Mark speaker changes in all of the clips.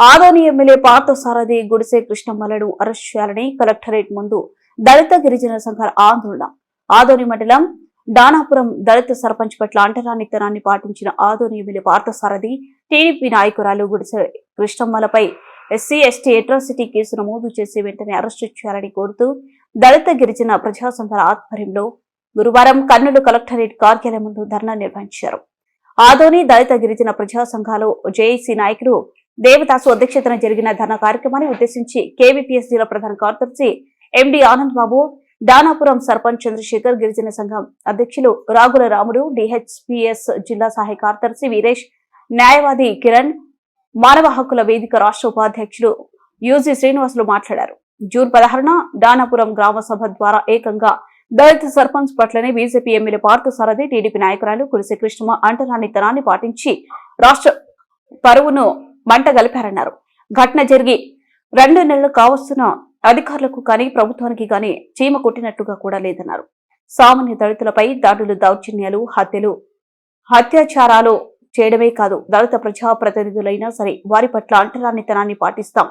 Speaker 1: Adoni MLA Parthasarathi గుడిసె కృష్ణమ్మలను arrest చేయాలని collectorate ముందు దళిత గిరిజన సంఘాల ఆందోళన. ఆదోని మండలం దానాపురం దళిత సర్పంచ్ పట్ల అంటరానితనాన్ని పాటించిన ఆదోని ఎమ్మెల్యే పార్థసారథి టీడీపీ నాయకురాలు గుడిసె కృష్ణమ్మలపై ఎస్సీ ఎస్టీ అట్రాసిటీ కేసు నమోదు చేసి వెంటనే అరెస్టు చేయాలని కోరుతూ దళిత గిరిజన ప్రజా సంఘాల ఆధ్వర్యంలో గురువారం కర్నూలు కలెక్టరేట్ కార్యాలయం ముందు ధర్నా నిర్వహించారు. ఆదోని దళిత గిరిజన ప్రజా సంఘాలు జేఏసీ నాయకులు దేవదాసు అధ్యక్షతన జరిగిన ధర్నా కార్యక్రమాన్ని ఉద్దేశించి కేవీపీఎస్ జిల్లా ప్రధాన కార్యదర్శి ఎండి ఆనంద్ బాబు దానాపురం సర్పంచ్ చంద్రశేఖర్ గిరిజన సంఘం అధ్యక్షులు రాగుల రాముడు డిహెచ్పిఎస్ జిల్లా సహాయ కార్యదర్శి వీరేష్ న్యాయవాది కిరణ్ మానవ హక్కుల వేదిక రాష్ట్ర ఉపాధ్యక్షులు యూజీ శ్రీనివాసులు మాట్లాడారు. జూన్ పదహారున దానాపురం గ్రామ సభ ద్వారా ఏకంగా దళిత సర్పంచ్ పట్లనే బీజేపీ ఎమ్మెల్యే పార్థసారథి టీడీపీ నాయకురాలు కురిసి అంటరాని అంటరానితనాన్ని పాటించి రాష్ట్ర పరువును మంట గలిపారన్నారు. ఘటన జరిగి రెండు నెలలు కావస్తున్న అధికారులకు కానీ ప్రభుత్వానికి కానీ చీమ కొట్టినట్టుగా కూడా లేదన్నారు. సామాన్య దళితులపై దాడులు దౌర్జన్యాలు హత్యలు అత్యాచారాలు చేయడమే కాదు దళిత ప్రజాప్రతినిధులైనా సరే వారి పట్ల అంటరానితనాన్ని పాటిస్తాం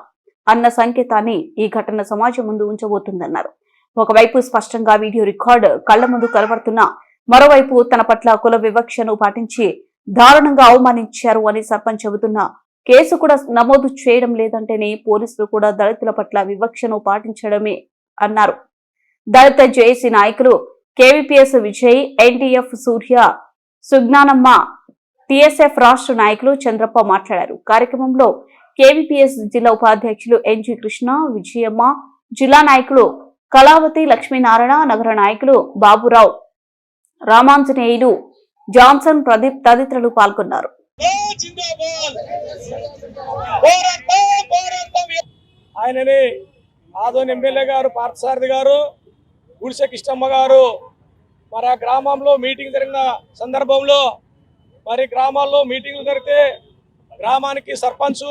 Speaker 1: అన్న సంకేతాన్ని ఈ ఘటన సమాజం ముందు ఉంచబోతుందన్నారు. ఒకవైపు స్పష్టంగా వీడియో రికార్డ్ కళ్ళ ముందు కనబడుతున్నా మరోవైపు తన పట్ల కుల వివక్షను పాటించి దారుణంగా అవమానించారు అని సర్పంచ్ చెబుతున్నా కేసు కూడా నమోదు చేయడం లేదంటేనే పోలీసులు కూడా దళితుల పట్ల వివక్షను పాటించడమే అన్నారు. దళిత జేఏసీ నాయకులు కేవీపీఎస్ విజయ్ ఎన్టీఎఫ్ సూర్య సుజ్ఞానమ్మ టిఎస్ఎఫ్ రాష్ట్ర నాయకులు చంద్రప్ప మాట్లాడారు. కార్యక్రమంలో కేవీపీఎస్ జిల్లా ఉపాధ్యక్షులు ఎన్జి కృష్ణ విజయమ్మ జిల్లా నాయకులు కళావతి లక్ష్మీనారాయణ నగర నాయకులు బాబురావు రామాంజనేయులు జాన్సన్ ప్రదీప్ తదితరులు పాల్గొన్నారు.
Speaker 2: ఆయనని ఆదోని ఎమ్మెల్యే గారు పార్థసారథి గారు గుడిసె కిష్టమ్మ గారు మరి ఆ గ్రామంలో మీటింగ్ జరిగిన సందర్భంలో మరి గ్రామాల్లో మీటింగ్లు జరిగితే గ్రామానికి సర్పంచ్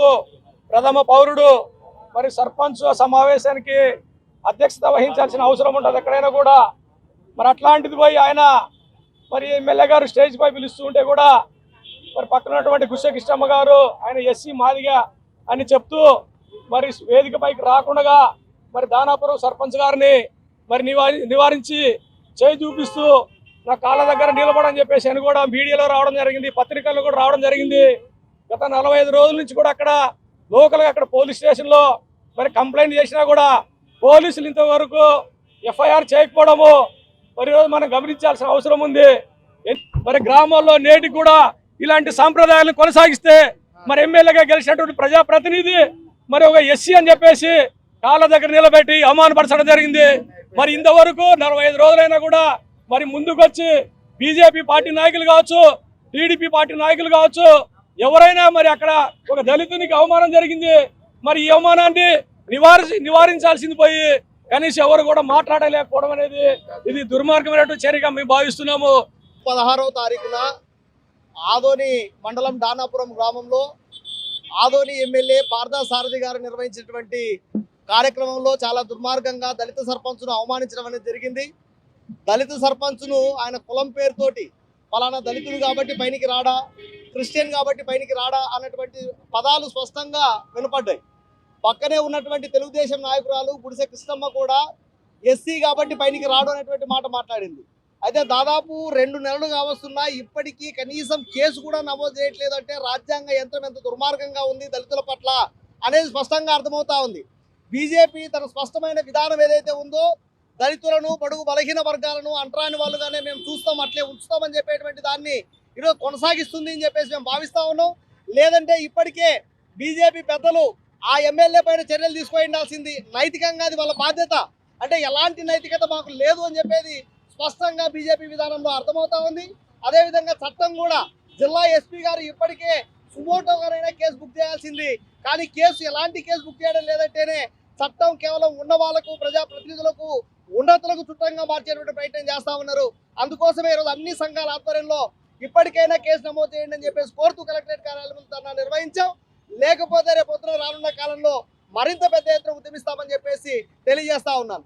Speaker 2: ప్రథమ పౌరుడు మరి సర్పంచ్ సమావేశానికి అధ్యక్షత వహించాల్సిన అవసరం ఉంటుంది ఎక్కడైనా కూడా మరి అట్లాంటిది పోయి ఆయన మరి ఎమ్మెల్యే గారు స్టేజ్ పై పిలుస్తూ ఉంటే కూడా మరి పక్కన ఉన్నటువంటి గుస్స కృష్ణమ్మ గారు ఆయన ఎస్సీ మాదిగా అని చెప్తూ మరి వేదిక పైకి రాకుండా మరి దానాపురం సర్పంచ్ గారిని మరి నివారి నివారించి చేయి చూపిస్తూ నా కాళ్ళ దగ్గర నిలబడని చెప్పేసి అని కూడా మీడియాలో రావడం జరిగింది పత్రికల్లో కూడా రావడం జరిగింది. గత నలభై ఐదు రోజుల నుంచి కూడా అక్కడ లోకల్గా అక్కడ పోలీస్ స్టేషన్లో మరి కంప్లైంట్ చేసినా కూడా పోలీసులు ఇంతవరకు ఎఫ్ఐఆర్ చేయకపోవడము మరి ఈరోజు మనం గమనించాల్సిన అవసరం ఉంది. మరి గ్రామాల్లో నేటికి కూడా ఇలాంటి సాంప్రదాయాలను కొనసాగిస్తే మరి ఎమ్మెల్యేగా గెలిచినటువంటి ప్రజాప్రతినిధి మరి ఒక ఎస్సీ అని చెప్పేసి కాళ్ళ దగ్గర నిలబెట్టి అవమానపరచడం జరిగింది. మరి ఇంతవరకు నలభై ఐదు రోజులైనా కూడా మరి ముందుకొచ్చి బీజేపీ పార్టీ నాయకులు కావచ్చు టీడీపీ పార్టీ నాయకులు కావచ్చు ఎవరైనా మరి అక్కడ ఒక దళితునికి అవమానం జరిగింది. మరి ఈ అవమానాన్ని నివారించి నివారించాల్సింది పోయి కనీసం ఎవరు కూడా మాట్లాడలేకపోవడం అనేది ఇది దుర్మార్గమైనటువంటి చర్యగా మేము భావిస్తున్నాము.
Speaker 3: పదహారవ తారీఖున ఆదోని మండలం దానాపురం గ్రామంలో ఆదోని ఎమ్మెల్యే పార్థా సారథి గారు నిర్వహించినటువంటి కార్యక్రమంలో చాలా దుర్మార్గంగా దళిత సర్పంచ్ను అవమానించడం అనేది జరిగింది. దళిత సర్పంచ్ను ఆయన కులం పేరుతోటి ఫలానా దళితుడు కాబట్టి పైనికి రాడా క్రిస్టియన్ కాబట్టి పైనికి రాడా అన్నటువంటి పదాలు స్పష్టంగా వినపడ్డాయి. పక్కనే ఉన్నటువంటి తెలుగుదేశం నాయకురాలు గుడిసె కృష్ణమ్మ కూడా ఎస్సీ కాబట్టి పైనికి రాడు అనేటువంటి మాట మాట్లాడింది. అయితే దాదాపు రెండు నెలలు కావస్తున్నా ఇప్పటికీ కనీసం కేసు కూడా నమోదు చేయట్లేదు అంటే రాజ్యాంగ యంత్రం ఎంత దుర్మార్గంగా ఉంది దళితుల పట్ల అనేది స్పష్టంగా అర్థమవుతా ఉంది. బీజేపీ తన స్పష్టమైన విధానం ఏదైతే ఉందో దళితులను బడుగు బలహీన వర్గాలను అంటరాని వాళ్ళుగానే మేము చూస్తాం అట్లే ఉంచుతామని చెప్పేటువంటి దాన్ని ఈరోజు కొనసాగిస్తుంది అని చెప్పేసి మేము భావిస్తా ఉన్నాం. లేదంటే ఇప్పటికే బీజేపీ పెద్దలు ఆ ఎమ్మెల్యే పైన చర్యలు తీసుకోవాల్సింది నైతికంగా అది వాళ్ళ బాధ్యత. అంటే ఎలాంటి నైతికత మాకు లేదు అని చెప్పేది స్పష్టంగా బీజేపీ విధానంలో అర్థమవుతా ఉంది. అదేవిధంగా చట్టం కూడా జిల్లా ఎస్పీ గారు ఇప్పటికే సుమోటోగానైనా కేసు బుక్ చేయాల్సింది. కానీ కేసు ఎలాంటి కేసు బుక్ చేయడం లేదంటేనే చట్టం కేవలం ఉన్న వాళ్ళకు ప్రజాప్రతినిధులకు ఉన్నతులకు చుట్టంగా మార్చేటువంటి ప్రయత్నం చేస్తా ఉన్నారు. అందుకోసమే ఈరోజు అన్ని సంఘాల ఆధ్వర్యంలో ఇప్పటికైనా కేసు నమోదు చేయండి అని చెప్పేసి కోరుతూ కలెక్టరేట్ కార్యాలయం ముందు ధర్నా నిర్వహించాం. లేకపోతే రేపు పొద్దున రానున్న కాలంలో మరింత పెద్ద ఎత్తున ఉద్యమిస్తామని చెప్పేసి తెలియజేస్తా ఉన్నాను.